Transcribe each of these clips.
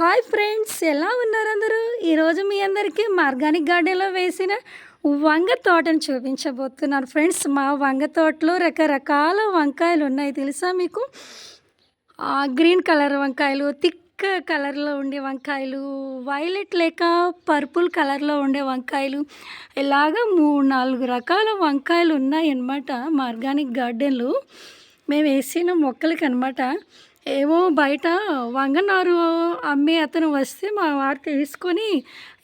Hi friends ఎలా ఉన్నారు అందరూ? ఈరోజు మీ అందరికీ మార్గానిక్ గార్డెన్లో వేసిన వంగ తోటను చూపించబోతున్నాను ఫ్రెండ్స్. మా వంగ తోటలో రకరకాల వంకాయలు ఉన్నాయి. తెలుసా మీకు? గ్రీన్ కలర్ వంకాయలు థిక్ కలర్లో ఉండే వంకాయలు వైలెట్ లేక పర్పుల్ కలర్లో ఉండే వంకాయలు ఇలాగ మూడు నాలుగు రకాల వంకాయలు ఉన్నాయి అన్నమాట మా ఆర్గానిక్ గార్డెన్లో. మేము వేసిన మొక్కలకి అనమాట ఏమో బయట వంగనారు అమ్మే అతను వస్తే మా వారు తీసుకొని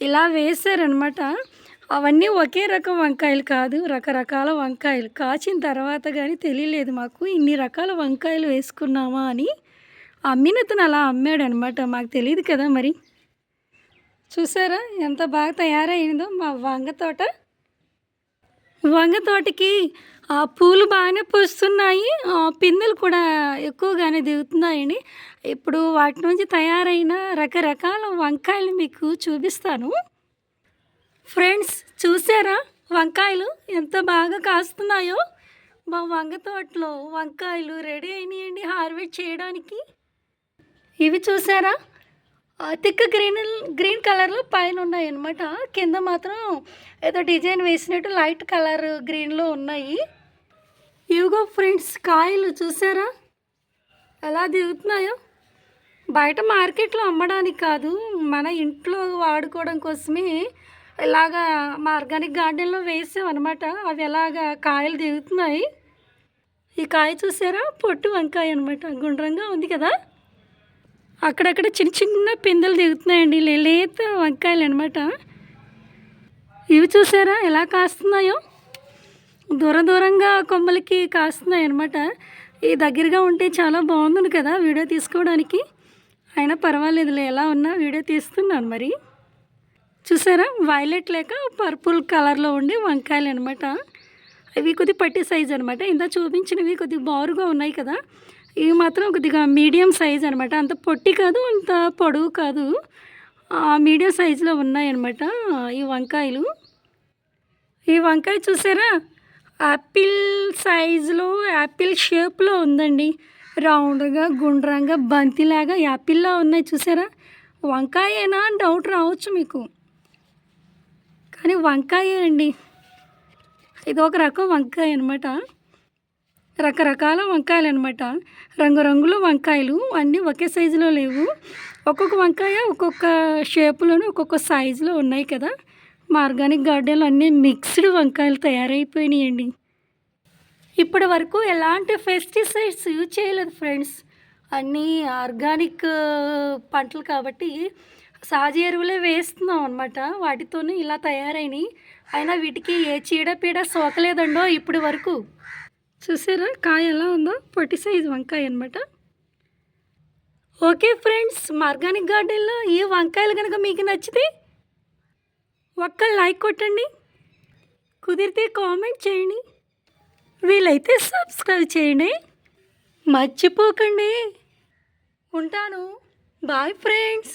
ఇలా వేశారనమాట. అవన్నీ ఒకే రకం వంకాయలు కాదు రకరకాల వంకాయలు. కాచిన తర్వాత కానీ తెలియలేదు మాకు ఇన్ని రకాల వంకాయలు వేసుకున్నామా అని. అమ్మినతను అలా అమ్మాడు అనమాట మాకు తెలియదు కదా మరి. చూసారా ఎంత బాగా తయారైందో మా వంగ తోట. వంగ తోటకి ఆ పూలు బాగానే పూస్తున్నాయి. పిందెలు కూడా ఎక్కువగానే దిగుతున్నాయండి. ఇప్పుడు వాటి నుంచి తయారైన రకరకాల వంకాయలు మీకు చూపిస్తాను. ఫ్రెండ్స్ చూసారా? వంకాయలు ఎంత బాగా కాస్తున్నాయో. మా వంగ తోటలో వంకాయలు రెడీ అయినాయండి హార్వెస్ట్ చేయడానికి. ఇవి చూసారా? తిక్క గ్రీన్ గ్రీన్ కలర్లో పైన ఉన్నాయి అనమాట కింద మాత్రం ఏదో డిజైన్ వేసినట్టు లైట్ కలర్ గ్రీన్లో ఉన్నాయి. ఇవిగో ఫ్రెండ్స్ కాయలు చూసారా? ఎలా దిగుతున్నాయో? బయట మార్కెట్లో అమ్మడానికి కాదు మన ఇంట్లో వాడుకోవడం కోసమే ఇలాగా మా ఆర్గానిక్ గార్డెన్లో వేసాం అనమాట అవి ఎలాగా కాయలు దిగుతున్నాయి? ఈ కాయ చూసారా? పొట్టు వంకాయ అనమాట గుండ్రంగా ఉంది కదా? అక్కడక్కడ చిన్న చిన్న పిందెలు దిగుతున్నాయండి. లేత వంకాయలు అనమాట ఇవి చూసారా ఎలా కాస్తున్నాయో? దూర దూరంగా కొమ్మలకి కాస్తున్నాయి అనమాట ఈ దగ్గరగా ఉంటే చాలా బాగుంది కదా వీడియో తీసుకోవడానికి. అయినా పర్వాలేదులే ఎలా ఉన్నా వీడియో తీస్తున్నాను మరి. చూసారా? వైలెట్ లేక పర్పుల్ కలర్లో ఉండే వంకాయలు అనమాట ఇవి కొద్ది పట్టి సైజ్ అనమాట ఇంత చూపించినవి కొద్దిగా బారుగా ఉన్నాయి కదా. ఇవి మాత్రం కొద్దిగా మీడియం సైజ్ అనమాట అంత పొట్టి కాదు అంత పొడవు కాదు. మీడియం సైజులో ఉన్నాయన్నమాట ఈ వంకాయలు. ఈ వంకాయ చూసారా? యాపిల్ సైజులో యాపిల్ షేప్లో ఉందండి. రౌండ్గా గుండ్రంగా బంతిలాగా యాపిల్లా ఉన్నాయి చూసారా? వంకాయేనా అని డౌట్ రావచ్చు మీకు. కానీ వంకాయే అండి ఇది ఒక రకం వంకాయ అనమాట రకరకాల వంకాయలు అనమాట రంగురంగుల వంకాయలు అన్నీ ఒకే సైజులో లేవు. ఒక్కొక్క వంకాయ ఒక్కొక్క షేపులోను ఒక్కొక్క సైజులో ఉన్నాయి కదా. మా ఆర్గానిక్ గార్డెన్లో అన్నీ మిక్స్డ్ వంకాయలు తయారైపోయినాయండి. ఇప్పటి వరకు ఎలాంటి పెస్టిసైడ్స్ యూజ్ చేయలేదు ఫ్రెండ్స్. అన్నీ ఆర్గానిక్ పంటలు కాబట్టి సహజ ఎరువులే వేస్తున్నాం అనమాట వాటితోనే ఇలా తయారైనవి అయినా వీటికి ఏ చీడపీడ సోకలేదండో ఇప్పటి వరకు. చూసారా? కాయ ఎలా ఉందో? పొట్టి సైజు వంకాయ అనమాట ఓకే ఫ్రెండ్స్ మార్గానిక్ గార్డెన్లో ఈ వంకాయలు కనుక మీకు నచ్చితే ఒక్క లైక్ కొట్టండి. కుదిరితే కామెంట్ చేయండి. వీలైతే సబ్స్క్రైబ్ చేయండి. మర్చిపోకండి. ఉంటాను. Bye friends.